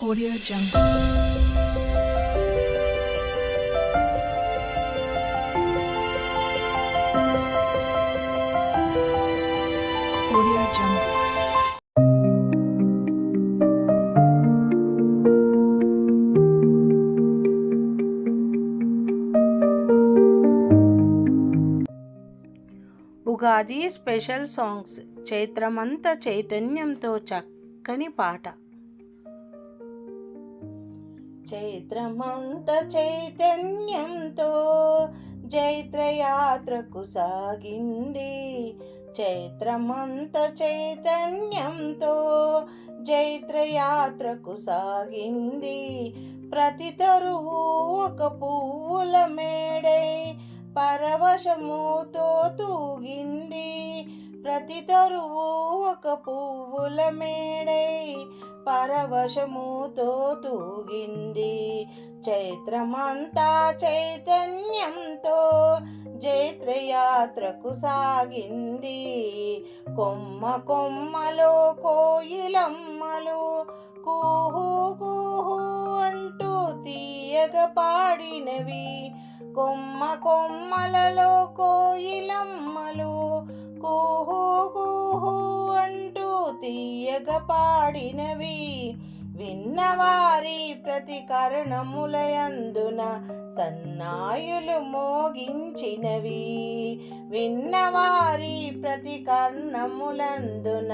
Audio Jungle. Audio Jungle. Ugadi special songs చైత్రమంత చైతన్యంతో చక్కని పాట చైత్రమంత చైతన్యంతో జైత్రయాత్రకు సాగింది. చైత్రమంత చైతన్యంతో జైత్రయాత్రకు సాగింది. ప్రతి తరువు ఒక పువ్వుల మేడై పరవశముతో తూగింది. ప్రతి తరువు ఒక పువ్వుల మేడై పరవశముతో తూగింది. చైత్రమంతా చైతన్యంతో జైత్రయాత్రకు సాగింది. కొమ్మ కొమ్మలో కోయిలమ్మలు కూహు కూహు అంటూ తీయగ పాడినవి. కొమ్మ కొమ్మలలో కోయిలమ్మలు పాడినవి విన్నవారి ప్రతి కరణములయందున సన్నాయులు మోగించినవి. విన్నవారి ప్రతి కర్ణములందున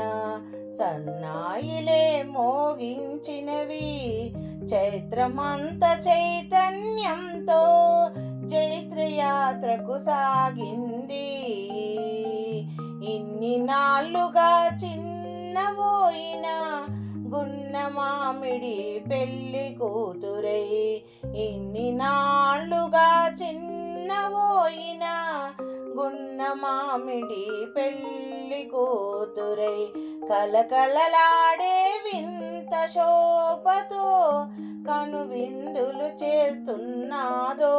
సన్నాయిలే మోగించినవి. చైత్రమంత చైతన్యంతో చైత్రయాత్రకు సాగింది. ఇన్ని నాళ్ళుగా చిన్న గున్న మామిడి పెళ్ళి కూతురై ఇన్ని నాళ్ళుగా చిన్నబోయిన గున్న మామిడి పెళ్ళి కూతురై కలకలలాడే వింత శోభతో కను విందులు చేస్తున్నాదో.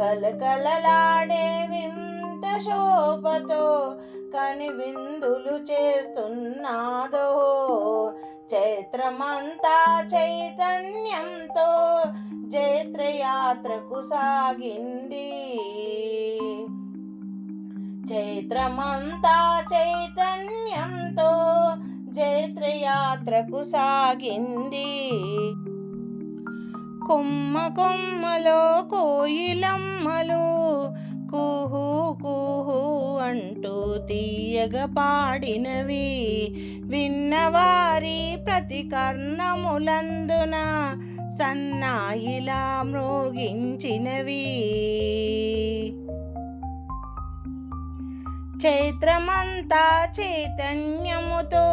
కలకలలాడే వింత శోభతో కని విందులు చేస్తున్నాదో. చైత్రమంతా చైతన్యంతో జైత్రయాత్రకు సాగింది. చైత్రమంతా చైతన్యంతో జైత్రయాత్రకు సాగింది. కొమ్మ కొమ్మలో కోయిలమ్మలు కుహు కుహు అంటూ తీయగా పాడినవి. విన్నవారి ప్రతి కర్ణములందున సన్నాయిలా మృగించినవి చైత్రమంతా చైతన్యముతో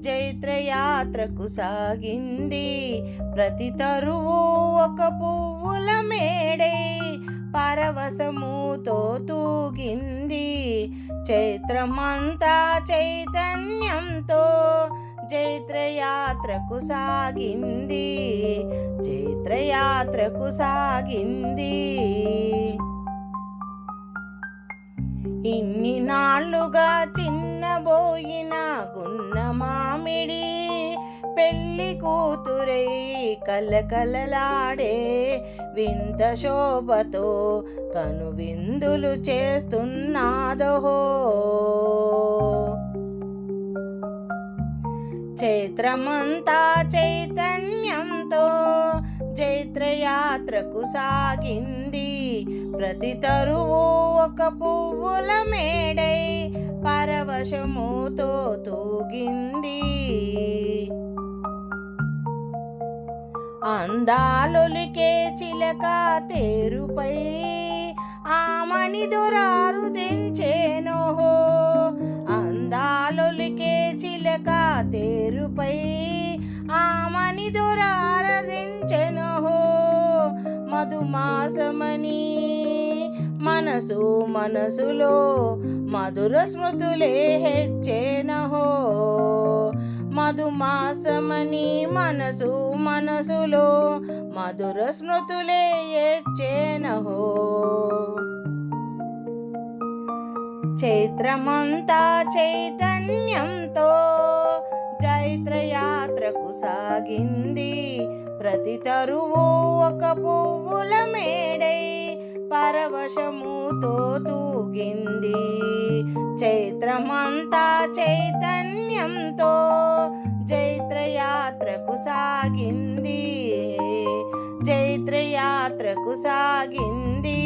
జైత్రయాత్రకు సాగింది. ప్రతి తరువు ఒక పువ్వుల మేడై పరవశముతో తూగింది. చైత్రమంతా చైతన్యంతో చైత్రయాత్రకు సాగింది. చైత్రయాత్రకు సాగింది. ఇన్ని నాళ్ళుగా చిన్నబోయిన గున్న మామిడి పెళ్ళి కూతురై కలకలలాడే వింత శోభతో కను విందులు చేస్తున్నాదో చైత్రమంతా చైతన్యంతో చైత్రయాత్రకు సాగింది. ప్రతి తరువు ఒక పువ్వుల మేడై పరవశముతో తూగింది. అందాలొలికే చిలక తేరుపై ఆమణి దొరారు దించేనోహో అందాలొలికే చిలక తేరుపై ఆమని దొరారదించెనహో మధుమాసమని మనసు మనసులో మధుర స్మృతులే హెచ్చేనహో. మధుమాసమని మనసు మనసులో మధుర స్మృతులే హెచ్చేనహో చైత్రమంతా చైతన్యంతో చైత్రయాత్రకు సాగింది ప్రతి తరువు ఒక పువ్వుల మేడై పరవశముతో తూగింది. చైత్రమంతా చైతన్యంతో జైత్రయాత్రకు సాగింది. జైత్రయాత్రకు సాగింది.